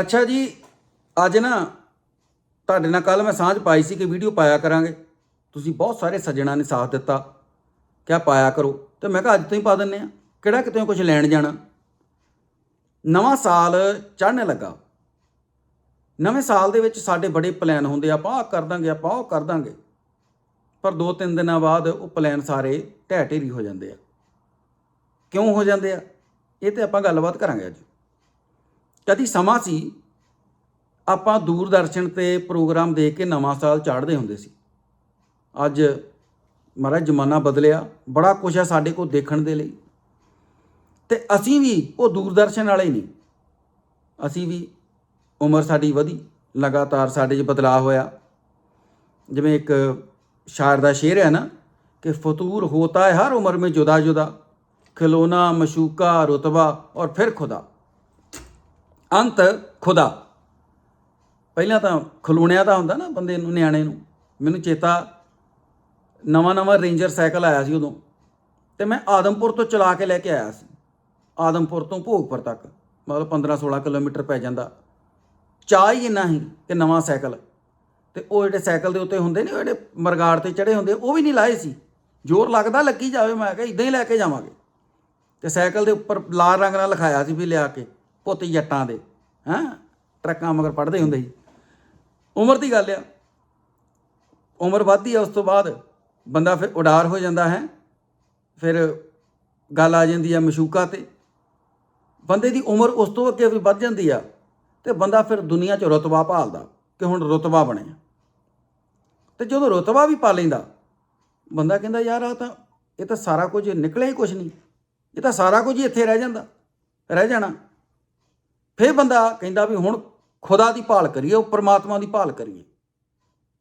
ਅੱਛਾ ਜੀ, ਅੱਜ ਨਾ ਤੁਹਾਡੇ ਨਾਲ ਕੱਲ ਮੈਂ ਸਾਂਝ ਪਾਈ ਸੀ ਕਿ ਵੀਡੀਓ ਪਾਇਆ ਕਰਾਂਗੇ। ਤੁਸੀਂ ਬਹੁਤ ਸਾਰੇ ਸੱਜਣਾ ਨੇ ਸਾਥ ਦਿੱਤਾ। ਕਿਆ ਪਾਇਆ ਕਰੋ। ਤੇ ਮੈਂ ਕਿਹਾ ਅੱਜ ਤੋਂ ਹੀ ਪਾ ਦਿੰਨੇ ਆ ਕਿਹੜਾ ਕਿਤੇ ਕੁਝ ਲੈਣ ਜਾਣਾ? ਨਵਾਂ ਸਾਲ ਚੜ੍ਹਨ ਲੱਗਾ। ਨਵੇਂ ਸਾਲ ਦੇ ਵਿੱਚ ਸਾਡੇ ਬੜੇ ਪਲਾਨ ਹੁੰਦੇ ਆ। ਆਪਾਂ ਆਹ ਕਰ ਦਾਂਗੇ, ਆਪਾਂ ਉਹ ਕਰ ਦਾਂਗੇ। ਪਰ ਦੋ ਤਿੰਨ ਦਿਨਾਂ ਬਾਅਦ ਉਹ ਪਲਾਨ ਸਾਰੇ ਢਹਿ ਢੇਰੀ ਹੋ ਜਾਂਦੇ ਆ। ਕਿਉਂ ਹੋ ਜਾਂਦੇ ਆ? ਇਹ ਤੇ ਆਪਾਂ ਗੱਲਬਾਤ ਕਰਾਂਗੇ ਅੱਜ। ਕਦੀ ਸਮਾਂ ਸੀ, ਆਪਾਂ ਦੂਰਦਰਸ਼ਨ ਤੇ ਪ੍ਰੋਗਰਾਮ ਦੇਖ ਕੇ ਨਵਾਂ ਸਾਲ ਚਾੜਦੇ ਹੁੰਦੇ ਸੀ। ਅੱਜ ਮਹਾਰਾਜ ਜ਼ਮਾਨਾ ਬਦਲਿਆ, ਬੜਾ ਕੁਝ ਆ ਸਾਡੇ ਕੋਲ ਦੇਖਣ ਦੇ ਲਈ। ਤੇ ਅਸੀਂ ਵੀ ਉਹ ਦੂਰਦਰਸ਼ਨ ਵਾਲੇ ਨਹੀਂ। ਅਸੀਂ ਵੀ ਉਮਰ ਸਾਡੀ ਵਧੀ, ਲਗਾਤਾਰ ਸਾਡੇ 'ਚ ਬਦਲਾਅ ਹੋਇਆ। ਜਿਵੇਂ ਇੱਕ ਸ਼ਾਇਰ ਦਾ ਸ਼ੇਰ ਹੈ ਨਾ ਕਿ ਫਤੂਰ ਹੋਤਾ ਹੈ ਹਰ ਉਮਰ ਮੇ ਜੁਦਾ ਜੁਦਾ ਖਿਲੋਨਾ, ਮਸ਼ੂਕਾ, ਰਤਬਾ ਔਰ ਫਿਰ ਖੁਦਾ। ਅੰਤ ਖੁਦਾ। ਪਹਿਲਾਂ ਤਾਂ ਖਲੋਣਿਆਂ ਦਾ ਹੁੰਦਾ ਨਾ ਬੰਦੇ ਨੂੰ, ਨਿਆਣੇ ਨੂੰ। ਮੈਨੂੰ ਚੇਤਾ ਨਵਾਂ ਨਵਾਂ ਰੇਂਜਰ ਸਾਈਕਲ ਆਇਆ ਸੀ ਉਦੋਂ। ਤੇ ਮੈਂ ਆਦਮਪੁਰ ਤੋਂ ਚਲਾ ਕੇ ਲੈ ਕੇ ਆਇਆ ਸੀ। ਆਦਮਪੁਰ ਤੋਂ ਭੋਗਪੁਰ ਤੱਕ। ਮਤਲਬ 15 16 ਕਿਲੋਮੀਟਰ ਪੈ ਜਾਂਦਾ। ਚਾਹ ਹੀ ਇੰਨਾ ਹੀ ਕਿ ਨਵਾਂ ਸਾਈਕਲ। ਤੇ ਉਹ ਜਿਹੜੇ ਸਾਈਕਲ ਦੇ ਉੱਤੇ ਹੁੰਦੇ ਨੇ, ਉਹ ਜਿਹੜੇ ਮਰਗਾੜ ਤੇ ਚੜੇ ਹੁੰਦੇ, ਉਹ ਵੀ ਨਹੀਂ ਲਾਏ ਸੀ। ਜ਼ੋਰ ਲੱਗਦਾ ਲੱਗੀ ਜਾਵੇ, ਮੈਂ ਕਿਹਾ ਇਦਾਂ ਹੀ ਲੈ ਕੇ ਜਾਵਾਂਗੇ। ਤੇ ਸਾਈਕਲ ਦੇ ਉੱਪਰ ਲਾਲ ਰੰਗ ਨਾਲ ਲਿਖਾਇਆ ਸੀ ਵੀ ਲਿਆ ਕੇ। ਪੁੱਤ ਜੱਟਾਂ ਦੇ, ਹੈਂ? ਟਰੱਕਾਂ ਮਗਰ ਪੜਦੇ ਹੁੰਦੇ ਸੀ। ਉਮਰ ਦੀ ਗੱਲ ਆ। ਉਮਰ ਵੱਧਦੀ ਆ, ਉਸ ਤੋਂ ਬਾਅਦ ਬੰਦਾ ਫਿਰ ਉਡਾਰ ਹੋ ਜਾਂਦਾ ਹੈ। ਫਿਰ ਗੱਲ ਆ ਜਾਂਦੀ ਆ ਮਸ਼ੂਕਾ ਤੇ। ਬੰਦੇ ਦੀ ਉਮਰ ਉਸ ਤੋਂ ਅੱਗੇ ਵੀ ਵੱਧ ਜਾਂਦੀ ਆ ਤੇ ਬੰਦਾ ਫਿਰ ਦੁਨੀਆ 'ਚ ਰਤਬਾ ਭਾਲਦਾ ਕਿ ਹੁਣ ਰਤਬਾ ਬਣਿਆ ਤੇ ਜਦੋਂ ਰਤਬਾ ਵੀ ਪਾ ਲੈਂਦਾ, ਬੰਦਾ ਕਹਿੰਦਾ, ਯਾਰ ਆ ਤਾਂ, ਇਹ ਤਾਂ ਸਾਰਾ ਕੁਝ ਨਿਕਲਿਆ ਹੀ ਕੁਝ ਨਹੀਂ। ਇਹ ਤਾਂ ਸਾਰਾ ਕੁਝ ਹੀ ਇੱਥੇ ਰਹਿ ਜਾਂਦਾ, ਰਹਿ ਜਾਣਾ। ਫਿਰ ਬੰਦਾ ਕਹਿੰਦਾ ਵੀ ਹੁਣ ਖੁਦਾ ਦੀ ਭਾਲ ਕਰੀਏ, ਉਹ ਪਰਮਾਤਮਾ ਦੀ ਭਾਲ ਕਰੀਏ।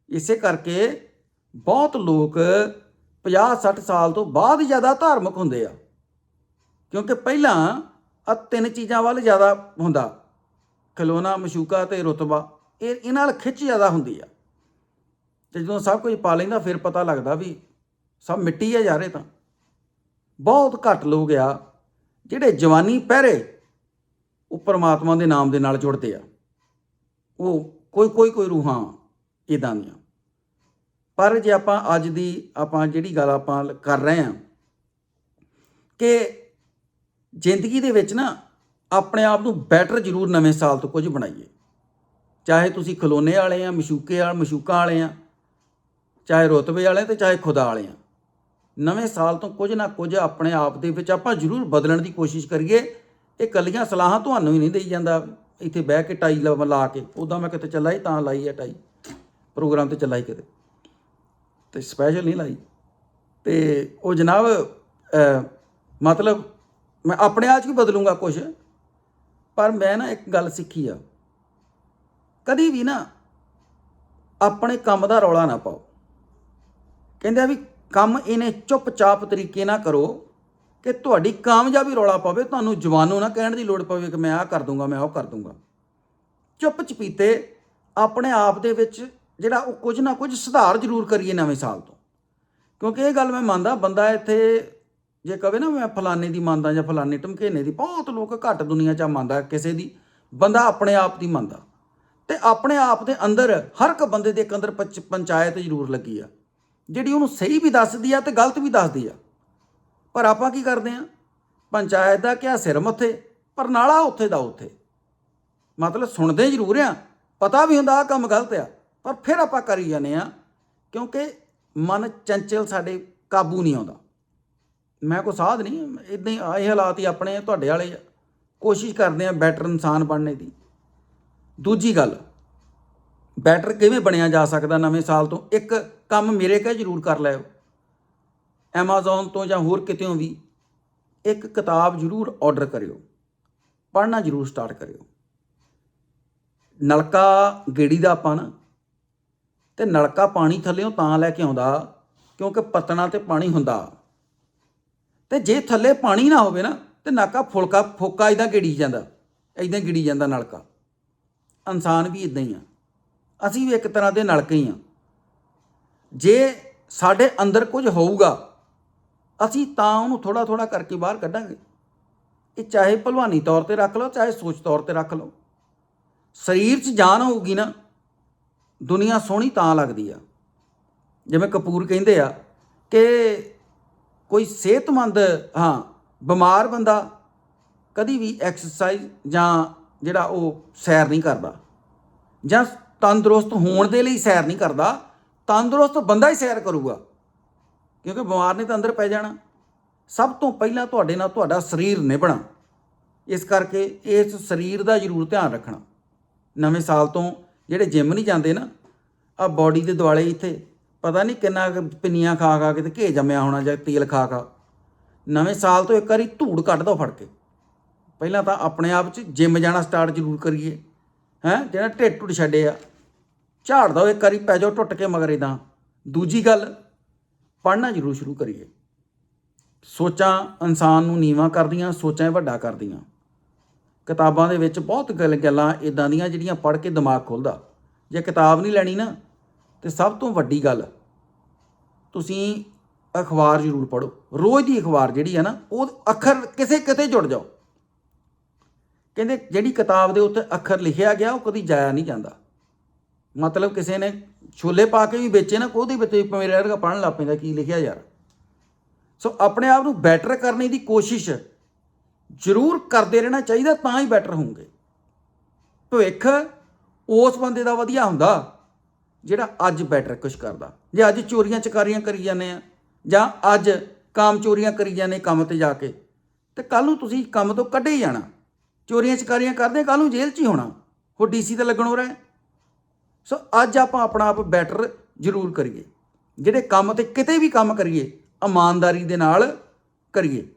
ਇਸੇ ਕਰਕੇ ਬਹੁਤ ਲੋਕ 50 60 ਸਾਲ ਤੋਂ ਬਾਅਦ ਜ਼ਿਆਦਾ ਧਾਰਮਿਕ ਹੁੰਦੇ ਆ। ਕਿਉਂਕਿ ਪਹਿਲਾਂ ਆ ਤਿੰਨ ਚੀਜ਼ਾਂ ਵੱਲ ਜ਼ਿਆਦਾ ਹੁੰਦਾ। ਖਲੋਣਾ, ਮਸ਼ੂਕਾ ਤੇ ਰਤਬਾ। ਇਹ ਇਹਨਾਂ ਨਾਲ ਖਿੱਚ ਜ਼ਿਆਦਾ ਹੁੰਦੀ ਆ। ਤੇ ਜਦੋਂ ਸਭ ਕੁਝ ਪਾ ਲੈਂਦਾ, ਫਿਰ ਪਤਾ ਲੱਗਦਾ ਵੀ ਸਭ ਮਿੱਟੀ ਆ ਯਾਰ ਤਾਂ। ਬਹੁਤ ਘੱਟ ਲੋਕ ਆ ਜਿਹੜੇ ਜਵਾਨੀ ਪਹਿਰੇ ਉਹ ਪਰਮਾਤਮਾ ਦੇ ਨਾਮ ਦੇ ਨਾਲ ਜੁੜਦੇ ਆ। ਉਹ ਕੋਈ ਕੋਈ ਕੋਈ ਰੂਹਾਂ ਇਦਾਂ ਦੀਆਂ। ਪਰ ਜੇ ਆਪਾਂ ਅੱਜ ਦੀ ਆਪਾਂ ਜਿਹੜੀ ਗੱਲ ਆਪਾਂ ਕਰ ਰਹੇ ਹਾਂ ਕਿ ਜ਼ਿੰਦਗੀ ਦੇ ਵਿੱਚ ਨਾ ਆਪਣੇ ਆਪ ਨੂੰ ਬੈਟਰ ਜ਼ਰੂਰ ਨਵੇਂ ਸਾਲ ਤੋਂ ਕੁਝ ਬਣਾਈਏ। ਚਾਹੇ ਤੁਸੀਂ ਖਲੋਨੇ ਵਾਲੇ ਆ, ਮਸ਼ੂਕੇ ਵਾਲੇ ਮਸ਼ੂਕਾਂ ਵਾਲੇ ਆ, ਚਾਹੇ ਰੁਤਬੇ ਵਾਲੇ ਤੇ ਚਾਹੇ ਖੁਦਾ ਵਾਲੇ ਆ। ਨਵੇਂ ਸਾਲ ਤੋਂ ਕੁਝ ਨਾ ਕੁਝ ਆਪਣੇ ਆਪ ਦੇ ਵਿੱਚ ਆਪਾਂ ਜ਼ਰੂਰ ਬਦਲਣ ਦੀ ਕੋਸ਼ਿਸ਼ ਕਰੀਏ ਇਹ ਕੱਲੀਆਂ ਸਲਾਹਾਂ ਤੁਹਾਨੂੰ ਹੀ ਨਹੀਂ ਦੇਈ ਜਾਂਦਾ ਇੱਥੇ ਬਹਿ ਕੇ ਟਾਈ ਲਾ ਕੇ। ਉਦਾਂ ਮੈਂ ਕਿਤੇ ਚੱਲਾ ਹੀ ਤਾਂ ਲਾਈ ਹੈ ਟਾਈ। ਪ੍ਰੋਗਰਾਮ ਤੇ ਚੱਲਾ ਹੀ ਕਿਤੇ। ਤੇ ਸਪੈਸ਼ਲ ਨਹੀਂ ਲਾਈ। ਤੇ ਉਹ ਜਨਾਬ ਮਤਲਬ ਮੈਂ ਆਪਣੇ ਆਪ 'ਚ ਵੀ ਬਦਲੂੰਗਾ ਕੁਝ ਪਰ ਮੈਂ ਨਾ ਇੱਕ ਗੱਲ ਸਿੱਖੀ ਆ। ਕਦੀ ਵੀ ਨਾ ਆਪਣੇ ਕੰਮ ਦਾ ਰੌਲਾ ਨਾ ਪਾਓ। ਕਹਿੰਦੇ ਆ ਵੀ ਕੰਮ ਇਹਨੇ ਚੁੱਪਚਾਪ ਤਰੀਕੇ ਨਾਲ ਕਰੋ। ਕਿ ਤੁਹਾਡੀ ਕਾਮਯਾਬੀ ਰੌਲਾ ਪਵੇ, ਤੁਹਾਨੂੰ ਜਵਾਨੋਂ ਨਾ ਕਹਿਣ ਦੀ ਲੋੜ ਪਵੇ ਕਿ ਮੈਂ ਆਹ ਕਰ ਦੂੰਗਾ, ਮੈਂ ਉਹ ਕਰ ਦੂੰਗਾ। ਚੁੱਪ ਚਪੀਤੇ ਆਪਣੇ ਆਪ ਦੇ ਵਿੱਚ ਜਿਹੜਾ ਉਹ ਕੁਝ ਨਾ ਕੁਝ ਸੁਧਾਰ ਜ਼ਰੂਰ ਕਰੀਏ ਨਵੇਂ ਸਾਲ ਤੋਂ। ਕਿਉਂਕਿ ਇਹ ਗੱਲ ਮੈਂ ਮੰਨਦਾ, ਬੰਦਾ ਇੱਥੇ ਜੇ ਕਵੇ ਨਾ ਮੈਂ ਫਲਾਣੇ ਦੀ ਮੰਨਦਾ ਜਾਂ ਫਲਾਣੇ ਟਮਕੇਨੇ ਦੀ, ਬਹੁਤ ਲੋਕ ਘੱਟ ਦੁਨੀਆ 'ਚ ਮੰਨਦਾ ਕਿਸੇ ਦੀ, ਬੰਦਾ ਆਪਣੇ ਆਪ ਦੀ ਮੰਨਦਾ। ਤੇ ਆਪਣੇ ਆਪ ਦੇ ਅੰਦਰ ਹਰ ਇੱਕ ਬੰਦੇ ਦੇ ਇੱਕ ਅੰਦਰ ਪੰਚ- ਪੰਚਾਇਤ ਜ਼ਰੂਰ ਲੱਗੀ ਆ। ਜਿਹੜੀ ਉਹਨੂੰ ਸਹੀ ਵੀ ਦੱਸਦੀ ਆ ਤੇ ਗਲਤ ਵੀ ਦੱਸਦੀ ਆ। ਪਰ ਆਪਾਂ ਕੀ ਕਰਦੇ ਆ? ਪੰਚਾਇਤ ਦਾ ਕਿਆ ਸਿਰ ਮੱਥੇ ਪਰ ਨਾਲਾ ਉੱਥੇ ਦਾ ਉੱਥੇ। ਮਤਲਬ ਸੁਣਦੇ ਜ਼ਰੂਰ ਆ ਪਤਾ ਵੀ ਹੁੰਦਾ ਆ ਕੰਮ ਗਲਤ ਆ ਪਰ ਫਿਰ ਆਪਾਂ ਕਰੀ ਜਾਂਦੇ ਆ ਕਿਉਂਕਿ ਮਨ ਚੰਚਲ ਸਾਡੇ ਕਾਬੂ ਨਹੀਂ ਆਉਂਦਾ। ਮੈਂ ਕੋ ਸਾਧ ਨਹੀਂ ਇਦਾਂ ਹੀ ਆਏ ਹਾਲਾਤ ਹੀ ਆਪਣੇ ਆ, ਤੁਹਾਡੇ ਵਾਲੇ ਆ। ਕੋਸ਼ਿਸ਼ ਕਰਦੇ ਆ ਬੈਟਰ ਇਨਸਾਨ ਬਣਨੇ ਦੀ। ਦੂਜੀ ਗੱਲ ਬੈਟਰ ਕਿਵੇਂ ਬਣਿਆ ਜਾ ਸਕਦਾ ਨਵੇਂ ਸਾਲ ਤੋਂ? ਇੱਕ ਕੰਮ ਮੇਰੇ ਕਹੇ ਜ਼ਰੂਰ ਕਰ ਲਿਓ। Amazon ਤੋਂ ਜਾਂ ਹੋਰ ਕਿਤੇੋਂ ਵੀ ਇੱਕ ਕਿਤਾਬ ਜ਼ਰੂਰ ਆਰਡਰ ਕਰਿਓ। ਪੜ੍ਹਨਾ ਜ਼ਰੂਰ ਸਟਾਰਟ ਕਰਿਓ। ਨਲਕਾ ਗੇੜੀ ਦਾ ਆਪਾਂ ਨਾ ਤੇ ਨਲਕਾ ਪਾਣੀ ਥੱਲੇੋਂ ਤਾਂ ਲੈ ਕੇ ਆਉਂਦਾ, ਕਿਉਂਕਿ ਪਤਣਾ ਤੇ ਪਾਣੀ ਹੁੰਦਾ। ਤੇ ਜੇ ਥੱਲੇ ਪਾਣੀ ਨਾ ਹੋਵੇ ਨਾ, ਤੇ ਨਾਕਾ ਫੁਲਕਾ ਫੋਕਾ ਇਦਾਂ ਗੇੜੀ ਜਾਂਦਾ ਇਦਾਂ ਗਿੜੀ ਜਾਂਦਾ ਨਲਕਾ। ਇਨਸਾਨ ਵੀ ਇਦਾਂ ਹੀ ਆ। ਅਸੀਂ ਵੀ ਇੱਕ ਤਰ੍ਹਾਂ ਦੇ ਨਲਕੇ ਹੀ ਆ। ਜੇ ਸਾਡੇ ਅੰਦਰ ਕੁਝ ਹੋਊਗਾ ਅਸੀਂ ਤਾਂ ਉਹਨੂੰ ਥੋੜਾ ਥੋੜਾ ਕਰਕੇ ਬਾਹਰ ਕੱਢਾਂਗੇ। ਇਹ ਚਾਹੇ ਭਲਵਾਨੀ ਤੌਰ ਤੇ ਰੱਖ ਲਓ, ਚਾਹੇ ਸੋਚ ਤੌਰ ਤੇ ਰੱਖ ਲਓ। ਸਰੀਰ 'ਚ ਜਾਨ ਹੋਊਗੀ ਨਾ, ਦੁਨੀਆ ਸੋਹਣੀ ਤਾਂ ਲੱਗਦੀ ਆ। ਜਿਵੇਂ ਕਪੂਰ ਕਹਿੰਦੇ ਆ ਕਿ ਕੋਈ ਸਿਹਤਮੰਦ, ਹਾਂ, ਬਿਮਾਰ ਬੰਦਾ ਕਦੀ ਵੀ ਐਕਸਰਸਾਈਜ਼ ਜਾਂ ਜਿਹੜਾ ਉਹ ਸੈਰ ਨਹੀਂ ਕਰਦਾ ਜਾਂ ਤੰਦਰੁਸਤ ਹੋਣ ਦੇ ਲਈ ਸੈਰ ਨਹੀਂ ਕਰਦਾ, ਤੰਦਰੁਸਤ ਬੰਦਾ ਹੀ ਸੈਰ ਕਰੂਗਾ। ਕਿਉਂਕਿ ਬਿਮਾਰ ਨੇ ਤਾਂ ਅੰਦਰ ਪੈ ਜਾਣਾ। ਸਭ ਤੋਂ ਪਹਿਲਾਂ ਤੁਹਾਡੇ ਨਾਲ ਤੁਹਾਡਾ ਸਰੀਰ ਨਿਭਣਾ। ਇਸ ਕਰਕੇ ਇਸ ਸਰੀਰ ਦਾ ਜ਼ਰੂਰ ਧਿਆਨ ਰੱਖਣਾ। ਨਵੇਂ ਸਾਲ ਤੋਂ ਜਿਹੜੇ ਜਿਮ ਨਹੀਂ ਜਾਂਦੇ ਨਾ ਆ ਬਾਡੀ ਦੇ ਦੁਆਲੇ ਇੱਥੇ, ਪਤਾ ਨਹੀਂ ਕਿੰਨਾ ਕੁ ਪਿੰਨੀਆਂ ਖਾ ਖਾ ਕੇ ਤੇ ਘੇ ਜੰਮਿਆ ਹੋਣਾ ਜਾਂ ਤੇਲ ਖਾ ਖਾ। ਨਵੇਂ ਸਾਲ ਤੋਂ ਇੱਕ ਵਾਰੀ ਧੂੜ ਕੱਢ ਦੋ ਫੜ ਕੇ। ਪਹਿਲਾਂ ਤਾਂ ਆਪਣੇ ਆਪ 'ਚ ਜਿਮ ਜਾਣਾ ਸਟਾਰਟ ਜ਼ਰੂਰ ਕਰੀਏ। ਹੈ, ਜਿਹੜਾ ਢਿੱਡ ਟੁੱਟ ਛੱਡੇ ਆ। ਝਾੜ ਦੋ ਇੱਕ ਵਾਰੀ, ਪੈ ਜਾਓ ਟੁੱਟ ਕੇ ਮਗਰ ਇਦਾਂ ਦੂਜੀ ਗੱਲ ਪੜ੍ਹਨਾ ਜ਼ਰੂਰ ਸ਼ੁਰੂ ਕਰੀਏ। ਸੋਚਾਂ ਇਨਸਾਨ ਨੂੰ ਨੀਵਾ ਕਰਦੀਆਂ, ਸੋਚਾਂ ਹੀ ਵੱਡਾ ਕਰਦੀਆਂ। ਕਿਤਾਬਾਂ ਦੇ ਵਿੱਚ ਬਹੁਤ ਗੱਲ ਗੱਲਾਂ ਇਦਾਂ ਦੀਆਂ ਜਿਹੜੀਆਂ ਪੜ੍ਹ ਕੇ ਦਿਮਾਗ ਖੁੱਲਦਾ। ਜੇ ਕਿਤਾਬ ਨਹੀਂ ਲੈਣੀ ਨਾ, ਤੇ ਸਭ ਤੋਂ ਵੱਡੀ ਗੱਲ, ਤੁਸੀਂ ਅਖਬਾਰ ਜ਼ਰੂਰ ਪੜ੍ਹੋ। ਰੋਜ਼ ਦੀ ਅਖਬਾਰ ਜਿਹੜੀ ਹੈ ਨਾ, ਉਹ ਅੱਖਰ ਕਿਸੇ ਕਿਤੇ ਜੁੜ ਜਾਓ। ਕਹਿੰਦੇ ਜਿਹੜੀ ਕਿਤਾਬ ਦੇ ਉੱਤੇ ਅੱਖਰ ਲਿਖਿਆ ਗਿਆ, ਉਹ ਕਦੀ ਜਾਇਆ ਨਹੀਂ ਜਾਂਦਾ। ਮਤਲਬ ਕਿਸੇ ਨੇ ਛੋਲੇ ਪਾ ਕੇ ਵੀ ਵੇਚੇ ਨਾ, ਉਹਦੇ ਵਿੱਚ ਵੀ ਮੇਰੇ ਵਰਗਾ ਪੜਨ ਲੱਗ ਪੈਂਦਾ ਕੀ ਲਿਖਿਆ ਯਾਰ। ਸੋ ਆਪਣੇ ਆਪ ਨੂੰ ਬੈਟਰ ਕਰਨ ਦੀ ਕੋਸ਼ਿਸ਼ ਜ਼ਰੂਰ ਕਰਦੇ ਰਹਿਣਾ ਚਾਹੀਦਾ, ਤਾਂ ਹੀ ਬੈਟਰ ਹੋਵੋਗੇ। ਭਵਿੱਖ ਉਸ ਬੰਦੇ ਦਾ ਵਧੀਆ ਹੁੰਦਾ, ਜਿਹੜਾ ਅੱਜ ਬੈਟਰ ਕੁਝ ਕਰਦਾ। ਜੇ ਅੱਜ ਚੋਰੀਆਂ ਚਕਾਰੀਆਂ ਕਰੀ ਜਾਂਦੇ ਆ, ਜਾਂ ਅੱਜ ਕਾਮ ਚੋਰੀਆਂ ਕਰੀ ਜਾਂਦੇ ਕੰਮ ਤੇ ਜਾ ਕੇ, ਤੇ ਕੱਲ ਨੂੰ ਤੁਸੀਂ ਕੰਮ ਤੋਂ ਕੱਢੇ ਹੀ ਜਾਣਾ। ਚੋਰੀਆਂ ਚਕਾਰੀਆਂ ਕਰਦੇ ਕੱਲ ਨੂੰ ਜੇਲ੍ਹ 'ਚ ਹੀ ਹੋਣਾ। ਉਹ ਡੀਸੀ ਤੇ ਲੱਗਣੋਂ ਰਹਿ। ਸੋ ਅੱਜ ਆਪਾਂ ਆਪਣਾ ਆਪ ਬੈਟਰ ਜ਼ਰੂਰ ਕਰੀਏ। ਜਿਹੜੇ ਕੰਮ ਤੇ ਕਿਤੇ ਵੀ ਕੰਮ ਕਰੀਏ, ਇਮਾਨਦਾਰੀ ਦੇ ਨਾਲ ਕਰੀਏ।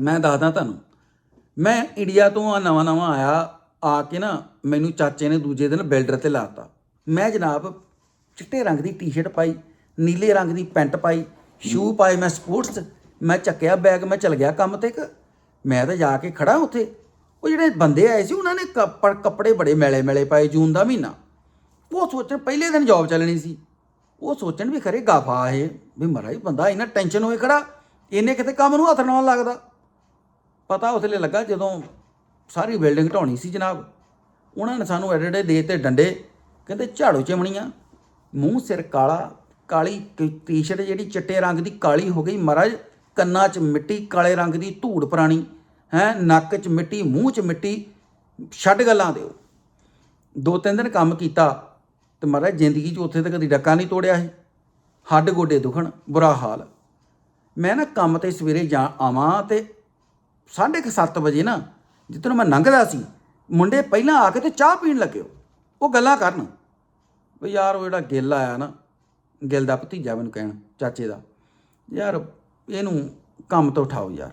ਮੈਂ ਦੱਸਦਾ ਤੁਹਾਨੂੰ, ਮੈਂ ਇੰਡੀਆ ਤੋਂ ਆ ਨਵਾਂ ਨਵਾਂ ਆਇਆ, ਆ ਕੇ ਨਾ ਮੈਨੂੰ ਚਾਚੇ ਨੇ ਦੂਜੇ ਦਿਨ ਬਿਲਡਰ ਤੇ ਲਾਤਾ। ਮੈਂ ਜਨਾਬ ਚਿੱਟੇ ਰੰਗ ਦੀ ਟੀ-ਸ਼ਰਟ ਪਾਈ, ਨੀਲੇ ਰੰਗ ਦੀ ਪੈਂਟ ਪਾਈ ਸ਼ੂ ਪਾਏ ਮੈਂ ਸਪੋਰਟਸ, ਮੈਂ ਚੱਕਿਆ ਬੈਗ ਮੈਂ ਚਲ ਗਿਆ ਕੰਮ ਤੇ ਮੈਂ ਤਾਂ ਜਾ ਕੇ ਖੜਾ ਉੱਥੇ। ਉਹ ਜਿਹੜੇ ਬੰਦੇ ਆਏ ਸੀ, ਉਹਨਾਂ ਨੇ ਕੱਪੜੇ ਬੜੇ ਮੈਲੇ ਮੈਲੇ ਪਾਏ ਜੂਨ ਦਾ ਮਹੀਨਾ। ਉਹ ਸੋਚਣ, ਪਹਿਲੇ ਦਿਨ ਜੌਬ ਚੱਲਣੀ ਸੀ। ਉਹ ਸੋਚਣ ਵੀ ਖਰੇ ਗਾਫਾ ਇਹ, ਵੀ ਮਹਾਰਾਜ ਬੰਦਾ ਇਹਨਾਂ ਟੈਨਸ਼ਨ ਹੋਏ ਖੜਾ ਇਹਨੇ ਕਿਤੇ ਕੰਮ ਨੂੰ ਹੱਥ ਨਾਲ ਲੱਗਦਾ। ਪਤਾ ਉਸਲੇ ਲੱਗਾ ਜਦੋਂ ਸਾਰੀ ਬਿਲਡਿੰਗ ਢਾਉਣੀ ਸੀ ਜਨਾਬ। ਉਹਨਾਂ ਨੇ ਸਾਨੂੰ ਐਡੇ ਐਡੇ ਦੇ ਤੇ ਡੰਡੇ, ਕਹਿੰਦੇ ਝਾੜੂ ਚਿਮਣੀਆਂ, ਮੂੰਹ ਸਿਰ ਕਾਲਾ, ਕਾਲੀ ਟੀ-ਸ਼ਰਟ ਜਿਹੜੀ ਚਿੱਟੇ ਰੰਗ ਦੀ ਕਾਲੀ ਹੋ ਗਈ, ਮਹਾਰਾਜ, ਕੰਨਾਂ 'ਚ ਮਿੱਟੀ, ਕਾਲੇ ਰੰਗ ਦੀ ਧੂੜ ਪੁਰਾਣੀ, ਹੈ, ਨੱਕ 'ਚ ਮਿੱਟੀ, ਮੂੰਹ 'ਚ ਮਿੱਟੀ, ਛੱਡ ਗੱਲਾਂ ਦਿਓ। ਦੋ ਤਿੰਨ ਦਿਨ ਕੰਮ ਕੀਤਾ ਤੇ ਮਹਾਰਾਜ ਜ਼ਿੰਦਗੀ 'ਚ ਉੱਥੇ ਤਾਂ ਕਦੀ ਡੱਕਾ ਨਹੀਂ ਤੋੜਿਆ ਸੀ ਹੱਡ ਗੋਡੇ ਦੁਖਣ, ਬੁਰਾ ਹਾਲ। ਮੈਂ ਨਾ ਕੰਮ ਤੇ ਸਵੇਰੇ ਜਾ ਆਵਾਂ ਤੇ 7:30 ਵਜੇ ਨਾ ਜਿੱਦਣ ਮੈਂ ਲੰਘਦਾ ਸੀ, ਮੁੰਡੇ ਪਹਿਲਾਂ ਆ ਕੇ ਤੇ ਚਾਹ ਪੀਣ ਲੱਗਿਓ ਉਹ। ਗੱਲਾਂ ਕਰਨ। ਵੀ ਯਾਰ ਉਹ ਜਿਹੜਾ ਗਿੱਲ ਆਇਆ ਨਾ, ਗਿੱਲ ਦਾ ਭਤੀਜਾ ਮੈਨੂੰ ਕਹਿਣ, ਚਾਚੇ ਦਾ। ਯਾਰ ਇਹਨੂੰ ਕੰਮ ਤੋਂ ਉਠਾਓ ਯਾਰ।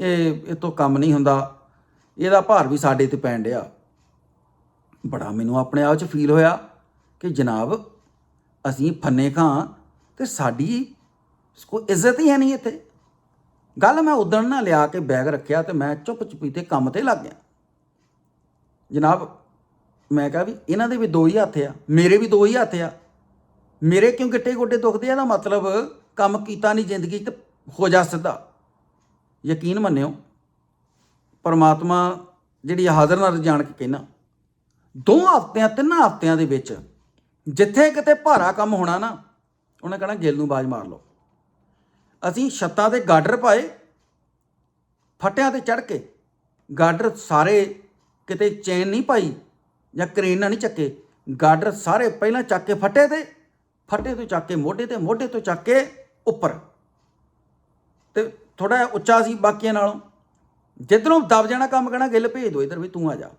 ਇਹ ਇਹ ਤੋਂ ਕੰਮ ਨਹੀਂ ਹੁੰਦਾ। ਇਹਦਾ ਭਾਰ ਵੀ ਸਾਡੇ ਤੇ ਪੈਣ ਡਿਆ। ਬੜਾ ਮੈਨੂੰ ਆਪਣੇ ਆਪ 'ਚ ਫੀਲ ਹੋਇਆ। ਕਿ ਜਨਾਬ, ਅਸੀਂ ਫੰਨੇ ਖਾਂ ਤੇ ਸਾਡੀ ਕੋਈ ਇੱਜ਼ਤ ਹੀ ਹੈ ਨਹੀਂ ਇੱਥੇ। ਗੱਲ ਮੈਂ ਉਦਣ ਨਾ ਲਿਆ ਕੇ ਬੈਗ ਰੱਖਿਆ ਤੇ ਮੈਂ ਚੁੱਪ ਚੁਪੀਤੇ ਕੰਮ ਤੇ ਲੱਗ ਗਿਆ। ਜਨਾਬ, ਮੈਂ ਕਿਹਾ ਵੀ ਇਹਨਾਂ ਦੇ ਵੀ ਦੋ ਹੀ ਹੱਥ ਆ, ਮੇਰੇ ਵੀ ਦੋ ਹੀ ਹੱਥ ਆ। ਮੇਰੇ ਕਿਉਂ ਗਿੱਟੇ ਗੋਡੇ ਦੁਖਦੇ ਆ? ਦਾ ਮਤਲਬ ਕੰਮ ਕੀਤਾ ਨਹੀਂ ਜ਼ਿੰਦਗੀ 'ਚ ਤੇ ਹੋ ਜਾ ਸਿੱਧਾ ਯਕੀਨ ਮੰਨਿਓ, ਪਰਮਾਤਮਾ ਜਿਹੜੀ ਹਾਜ਼ਰ ਨਾਲ ਜਾਣ ਕੇ ਕਹਿਣਾ, ਦੋ ਹਫ਼ਤਿਆਂ, ਤਿੰਨਾਂ ਹਫ਼ਤਿਆਂ ਦੇ ਵਿੱਚ ਜਿੱਥੇ ਕਿਤੇ ਭਾਰਾ ਕੰਮ ਹੋਣਾ ਨਾ, ਉਹਨੇ ਕਹਣਾ ਗਿੱਲ ਨੂੰ ਬਾਜ ਮਾਰ ਲਓ। ਅਸੀਂ ਛੱਤਾਂ ਤੇ ਗਾਡਰ ਪਾਏ, ਫਟਿਆਂ ਤੇ ਚੜ ਕੇ, ਗਾਡਰ ਸਾਰੇ ਕਿਤੇ ਚੈਨ ਨਹੀਂ ਪਾਈ ਜਾਂ ਕਰੇਨ ਨਾਲ ਨਹੀਂ ਚੱਕੇ, ਗਾਡਰ ਸਾਰੇ ਪਹਿਲਾਂ ਚੱਕ ਕੇ ਫੱਟੇ ਤੇ, ਫੱਟੇ ਤੋਂ ਚੱਕ ਕੇ ਮੋਢੇ ਤੇ, ਮੋਢੇ ਤੋਂ ਚੱਕ ਕੇ ਉੱਪਰ। ਤੇ ਥੋੜਾ ਉੱਚਾ ਸੀ ਬਾਕੀਆਂ ਨਾਲੋਂ। ਜਿੱਧਰੋਂ ਦਬ ਜਾਣਾ ਕੰਮ ਕਹਿਣਾ ਗਿੱਲ ਭੇਜ ਦੋ, ਇਧਰ ਵੀ ਤੂੰ ਆ ਜਾ।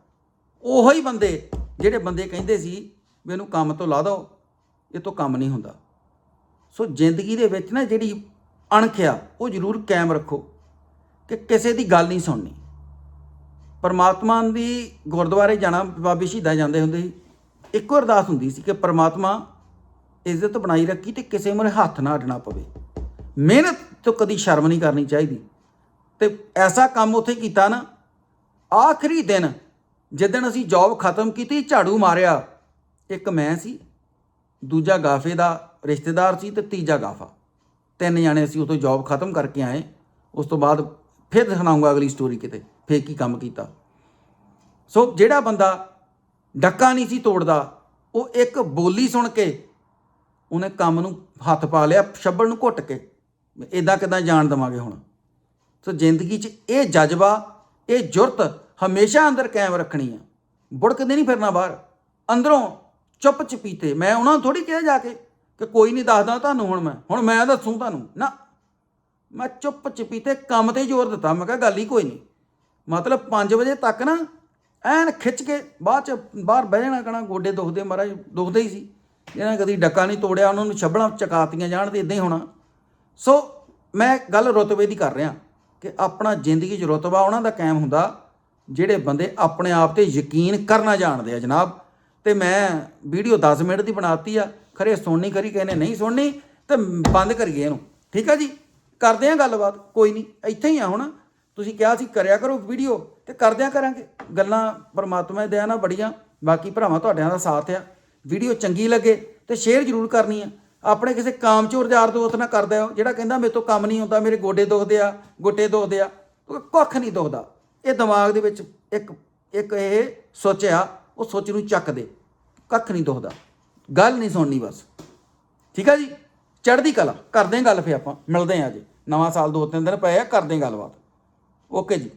ਉਹੋ ਹੀ ਬੰਦੇ ਜਿਹੜੇ ਬੰਦੇ ਕਹਿੰਦੇ ਸੀ ਵੀ ਇਹਨੂੰ ਕੰਮ ਤੋਂ ਲਾ ਦੋ, ਇਹ ਤੋਂ ਕੰਮ ਨਹੀਂ ਹੁੰਦਾ। ਸੋ ਜ਼ਿੰਦਗੀ ਦੇ ਵਿੱਚ ਨਾ ਜਿਹੜੀ ਅਣਖ ਆ ਉਹ ਜ਼ਰੂਰ ਕਾਇਮ ਰੱਖੋ ਕਿ ਕਿਸੇ ਦੀ ਗੱਲ ਨਹੀਂ ਸੁਣਨੀ। ਪਰਮਾਤਮਾ ਦੀ ਗੁਰਦੁਆਰੇ ਜਾਣਾ ਬਾਬੇ ਸ਼ਹੀਦਾਂ ਜਾਂਦੇ ਹੁੰਦੇ ਸੀ। ਇੱਕੋ ਅਰਦਾਸ ਹੁੰਦੀ ਸੀ ਕਿ ਪਰਮਾਤਮਾ ਇੱਜ਼ਤ ਬਣਾਈ ਰੱਖੀ ਤੇ ਕਿਸੇ ਮੂਹਰੇ ਹੱਥ ਨਾ ਅਡਣਾ ਪਵੇ। ਮਿਹਨਤ ਤੋਂ ਕਦੀ ਸ਼ਰਮ ਨਹੀਂ ਕਰਨੀ ਚਾਹੀਦੀ। ਤੇ ਐਸਾ ਕੰਮ ਉੱਥੇ ਕੀਤਾ ਨਾ, ਆਖਰੀ ਦਿਨ ਜਿੱਦਣ ਅਸੀਂ ਜੌਬ ਖਤਮ ਕੀਤੀ, ਝਾੜੂ ਮਾਰਿਆ ਇੱਕ ਮੈਂ ਸੀ, ਦੂਜਾ ਗਾਫੇ ਦਾ ਰਿਸ਼ਤੇਦਾਰ ਸੀ ਤੇ ਤੀਜਾ ਗਾਫਾ। ਤਿੰਨ ਜਾਣੇ ਅਸੀਂ ਉਤੋਂ ਜੌਬ ਖਤਮ ਕਰਕੇ ਆਏ, ਉਸ ਤੋਂ ਬਾਅਦ ਫਿਰ ਸੁਣਾਉਂਗਾ ਅਗਲੀ ਸਟੋਰੀ ਕਿਤੇ, ਫੇਰ ਕੀ ਕੰਮ ਕੀਤਾ। ਸੋ ਜਿਹੜਾ ਬੰਦਾ ਡੱਕਾ ਨਹੀਂ ਸੀ ਤੋੜਦਾ, ਉਹ ਇੱਕ ਬੋਲੀ ਸੁਣ ਕੇ ਉਹਨੇ ਕੰਮ ਨੂੰ ਹੱਥ ਪਾ ਲਿਆ, ਛੱਬੜ ਨੂੰ ਘੁੱਟ ਕੇ। ਇਦਾਂ ਕਿਦਾਂ ਜਾਣ ਦਵਾਂਗੇ ਹੁਣ? ਸੋ ਜ਼ਿੰਦਗੀ 'ਚ ਇਹ ਜਜ਼ਬਾ, ਇਹ ਜੁਰਤ ਹਮੇਸ਼ਾ ਅੰਦਰ ਕਾਇਮ ਰੱਖਣੀ ਆ। ਬੁੜਕਦੇ ਨਹੀਂ ਫਿਰਨਾ ਬਾਹਰ। ਅੰਦਰੋਂ ਚੁੱਪ ਚਪੀਤੇ ਮੈਂ ਉਹਨਾਂ ਨੂੰ ਥੋੜੀ ਕਿਹਾ ਜਾ ਕੇ ਕਿ ਕੋਈ ਨਹੀਂ ਦੱਸਦਾ ਤੁਹਾਨੂੰ ਹੁਣ ਮੈਂ। ਹੁਣ ਮੈਂ ਦੱਸੂ ਤੁਹਾਨੂੰ। ਨਾ। ਮੈਂ ਚੁੱਪ ਚਪੀਤੇ ਕੰਮ ਤੇ ਜ਼ੋਰ ਦਿੱਤਾ। ਮੈਂ ਕਿਹਾ ਗੱਲ ਹੀ ਕੋਈ ਨਹੀਂ। ਮਤਲਬ 5 ਵਜੇ ਤੱਕ ਨਾ ਐਨ ਖਿੱਚ ਕੇ ਬਾਅਦ ਚ ਬਾਹਰ ਬਹਿ ਜਾਣਾ ਕਹਣਾ ਗੋਡੇ ਦੁਖਦੇ ਮਹਾਰਾਜ, ਦੁਖਦੇ ਹੀ ਸੀ। ਜਿਹਨਾਂ ਕਦੀ ਡੱਕਾ ਨਹੀਂ ਤੋੜਿਆ, ਉਹਨਾਂ ਨੂੰ ਛੱਬਣਾ ਚਕਾਤੀਆਂ ਜਾਣ ਤੇ ਇਦਾਂ ਹੀ ਹੋਣਾ। ਸੋ ਮੈਂ ਗੱਲ ਰੁਤਬੇ ਦੀ ਕਰ ਰਿਹਾ ਕਿ ਆਪਣਾ ਜ਼ਿੰਦਗੀ 'ਚ ਰੁਤਬਾ ਉਹਨਾਂ ਦਾ ਕਾਇਮ ਹੁੰਦਾ, ਜਿਹੜੇ ਬੰਦੇ ਆਪਣੇ ਆਪ ਤੇ ਯਕੀਨ ਕਰਨਾ ਜਾਣਦੇ ਆ ਜਨਾਬ। ਤੇ ਮੈਂ ਵੀਡੀਓ 10 ਮਿੰਟ ਦੀ ਬਣਾਤੀ ਆ, ਖਰੇ ਸੁਣਨੀ ਕਰੀ ਕਹਿੰਦੇ ਨਹੀਂ ਸੁਣਨੀ, ਤੇ ਬੰਦ ਕਰੀਏ ਇਹਨੂੰ। ਠੀਕ ਆ ਜੀ? ਕਰਦੇ ਆ ਗੱਲਬਾਤ, ਕੋਈ ਨਹੀਂ, ਇੱਥੇ ਹੀ ਆ ਹੁਣ। ਤੁਸੀਂ ਕਿਹਾ ਸੀ ਕਰਿਆ ਕਰੋ ਵੀਡੀਓ, ਤੇ ਕਰਦਿਆਂ ਕਰਾਂਗੇ। ਗੱਲਾਂ ਪਰਮਾਤਮਾ ਦੀ ਦਇਆ ਨਾਲ ਬੜੀਆਂ, ਬਾਕੀ ਭਰਾਵਾਂ ਤੁਹਾਡਿਆਂ ਦਾ ਸਾਥ ਆ। ਵੀਡੀਓ ਚੰਗੀ ਲੱਗੇ ਤੇ ਸ਼ੇਅਰ ਜ਼ਰੂਰ ਕਰਨੀ ਆ। ਆਪਣੇ ਕਿਸੇ ਕਾਮਚੋਰ ਯਾਰ ਦੋਸਤ ਨਾਲ ਕਰਦੇ ਹੋ ਜਿਹੜਾ ਕਹਿੰਦਾ ਮੇਰੇ ਤੋਂ ਕੰਮ ਨਹੀਂ ਹੁੰਦਾ, ਮੇਰੇ ਗੋਡੇ ਦੁਖਦੇ ਆ, ਗੋਟੇ ਦੁਖਦੇ ਆ ਕੱਖ ਨਹੀਂ ਦੁਖਦਾ। ਇਹ ਦਿਮਾਗ ਦੇ ਵਿੱਚ ਇੱਕ ਇੱਕ ਇਹ ਸੋਚਿਆ ਉਹ ਸੋਚ ਨੂੰ ਚੱਕ ਦੇ, ਕੱਖ ਨਹੀਂ ਦੁਖਦਾ। ਗੱਲ ਨਹੀਂ ਸੁਣਨੀ ਬਸ। ਠੀਕ ਆ ਜੀ? ਚੜ੍ਹਦੀ ਕਲਾ। ਕਰਦੇ ਹਾਂ ਗੱਲ ਫੇ ਆਪਾਂ। ਮਿਲਦੇ ਹਾਂ ਅੱਜ ਨਵਾਂ ਸਾਲ ਦੋ ਤਿੰਨ ਦਿਨ ਪਏ ਆ, ਕਰਦੇ ਹਾਂ ਗੱਲਬਾਤ। ਓਕੇ ਜੀ।